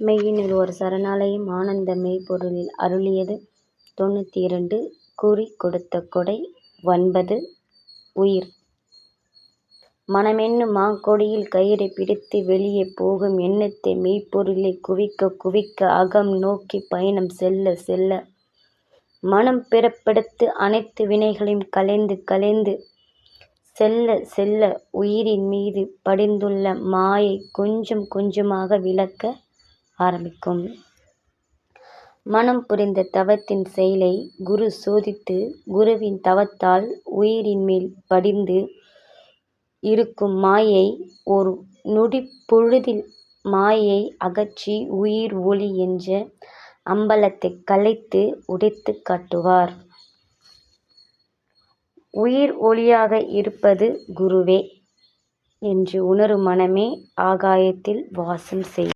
மெய்யினில் ஒரு சரணாலயம் ஆனந்த மெய்ப்பொருளில் அருளியது. தொண்ணூற்றி இரண்டு குறி கொடுத்த கொடை ஒன்பது உயிர். மனமென்னும் மாங்கொடியில் கயிறை பிடித்து வெளியே போகும் எண்ணத்தை மெய்ப்பொருளை குவிக்க குவிக்க அகம் நோக்கி பயணம் செல்ல செல்ல மனம் பிறப்பெடுத்து அனைத்து வினைகளையும் களைந்து களைந்து செல்ல செல்ல உயிரின் மீது படிந்துள்ள மாயை கொஞ்சம் கொஞ்சமாக விளக்க ஆரம்பிக்கும். மனம் புரிந்த தவத்தின் செயலை குரு சோதித்து குருவின் தவத்தால் உயிரின் மேல் படிந்து இருக்கும் மாயை ஒரு நொடிப்பொழுதில் மாயை அகற்றி உயிர் ஒளி என்ற அம்பலத்தைக் கலைத்து உடைத்துக் காட்டுவார். உயிர் ஒளியாக இருப்பது குருவே என்று உணரும் மனமே ஆகாயத்தில் வாசம் செய்